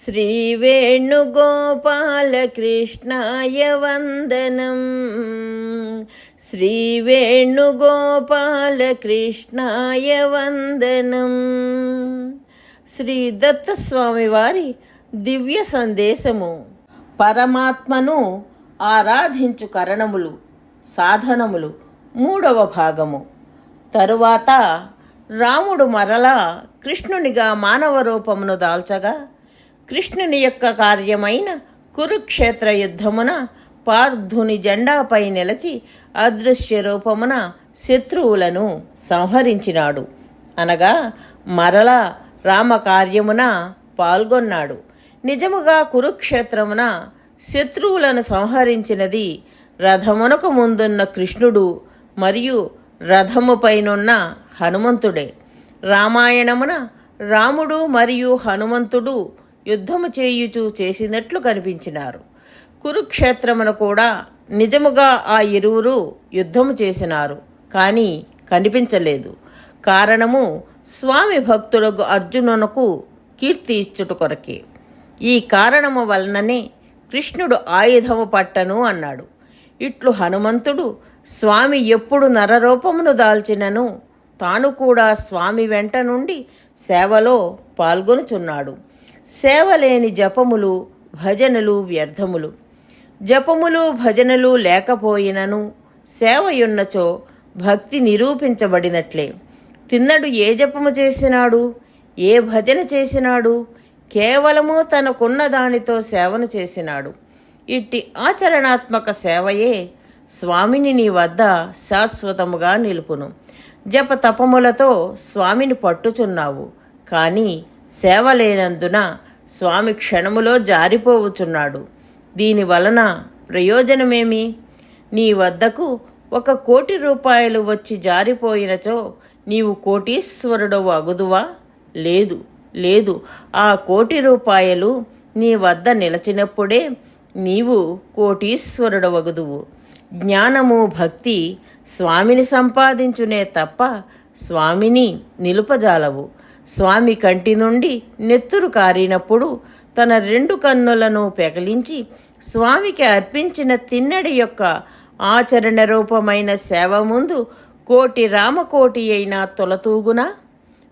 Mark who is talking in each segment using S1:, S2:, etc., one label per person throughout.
S1: श्रीवेणुगोपालकृष्णाय वन्दनम् శ్రీవేణుగోపాలకృష్ణాయ వందనం శ్రీ దత్తస్వామి వారి దివ్య సందేశము పరమాత్మను ఆరాధించు కరణములు సాధనములు మూడవ భాగము తరువాత రాముడు మరలా కృష్ణునిగా మానవ రూపమును దాల్చగా కృష్ణుని యొక్క కార్యమైన కురుక్షేత్ర యుద్ధమున పార్థుని జెండాపై నిలచి అదృశ్య రూపమున శత్రువులను సంహరించినాడు. అనగా మరలా రామకార్యమున పాల్గొన్నాడు. నిజముగా కురుక్షేత్రమున శత్రువులను సంహరించినది రథమునకు ముందున్న కృష్ణుడు మరియు రథముపైనున్న హనుమంతుడే. రామాయణమున రాముడు మరియు హనుమంతుడు యుద్ధము చేయుచూ చేసినట్లు కనిపించినారు. కురుక్షేత్రమును కూడా నిజముగా ఆ ఇరువురు యుద్ధము చేసినారు. కానీ కనిపించలేదు. కారణము స్వామి భక్తులకు అర్జునునకు కీర్తి ఇచ్చుట కొరకే. ఈ కారణము వలననే కృష్ణుడు ఆయుధము పట్టను అన్నాడు. ఇట్లు హనుమంతుడు స్వామి ఎప్పుడు నరరూపమును దాల్చినను తాను కూడా స్వామి వెంట నుండి సేవలో పాల్గొనుచున్నాడు. సేవ లేని జపములు భజనలు వ్యర్థములు. జపములు భజనలు లేకపోయినను సేవయున్నచో భక్తి నిరూపించబడినట్లే. తిన్నడు ఏ జపము చేసినాడు? ఏ భజన చేసినాడు? కేవలము తనకున్న దానితో సేవను చేసినాడు. ఇట్టి ఆచరణాత్మక సేవయే స్వామిని నీ వద్ద శాశ్వతముగా నిలుపును. జప తపములతో స్వామిని పట్టుచున్నావు. కానీ సేవ లేనందున స్వామి క్షణములో జారిపోవుచున్నాడు. దీని వలన ప్రయోజనమేమి? నీ వద్దకు ఒక కోటి రూపాయలు వచ్చి జారిపోయినచో నీవు కోటీశ్వరుడు అగుదువా? లేదు లేదు. ఆ కోటి రూపాయలు నీ వద్ద నిలచినప్పుడే నీవు కోటీశ్వరుడవగుదువు. జ్ఞానము భక్తి స్వామిని సంపాదించునే తప్ప స్వామిని నిలుపజాలవు. స్వామి కంటి నుండి నెత్తురు కారినప్పుడు తన రెండు కన్నులను పెగలించి స్వామికి అర్పించిన తిన్నడి యొక్క ఆచరణ రూపమైన సేవ ముందు కోటి రామకోటి అయిన తొలతూగునా?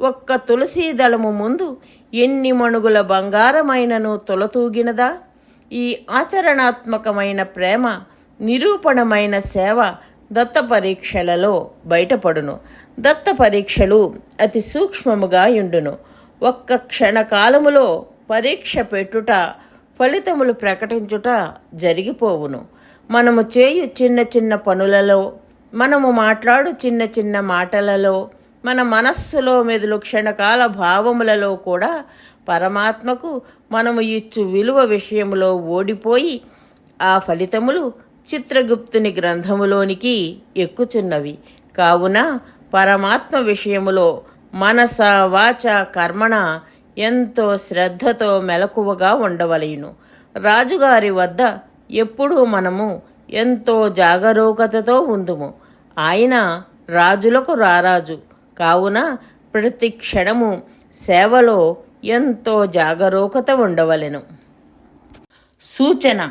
S1: ఒక్క తులసీ దళము ముందు ఎన్ని మణుగుల బంగారమైనను తొలతూగినదా? ఈ ఆచరణాత్మకమైన ప్రేమ నిరూపణమైన సేవ దత్త పరీక్షలలో బయటపడును. దత్త పరీక్షలు అతి సూక్ష్మముగా ఉండును ఒక్క క్షణకాలములో పరీక్ష పెట్టుట ఫలితములు ప్రకటించుట జరిగిపోవును. మనము చేయు చిన్న చిన్న పనులలో మనము మాట్లాడు చిన్న చిన్న మాటలలో మన మనస్సులో మెదులు క్షణకాల భావములలో కూడా పరమాత్మకు మనము ఇచ్చు విలువ విషయంలో ఓడిపోయి ఆ ఫలితములు చిత్రగుప్తుని గ్రంథములోనికి ఎక్కుచున్నవి. కావున పరమాత్మ విషయములో మనస వాచ కర్మణ ఎంతో శ్రద్ధతో మెలకువగా ఉండవలేను రాజుగారి వద్ద ఎప్పుడూ మనము ఎంతో జాగరూకతతో ఉందుము. ఆయన రాజులకు రారాజు. కావున ప్రతి క్షణము సేవలో ఎంతో జాగరూకత ఉండవలెను. సూచన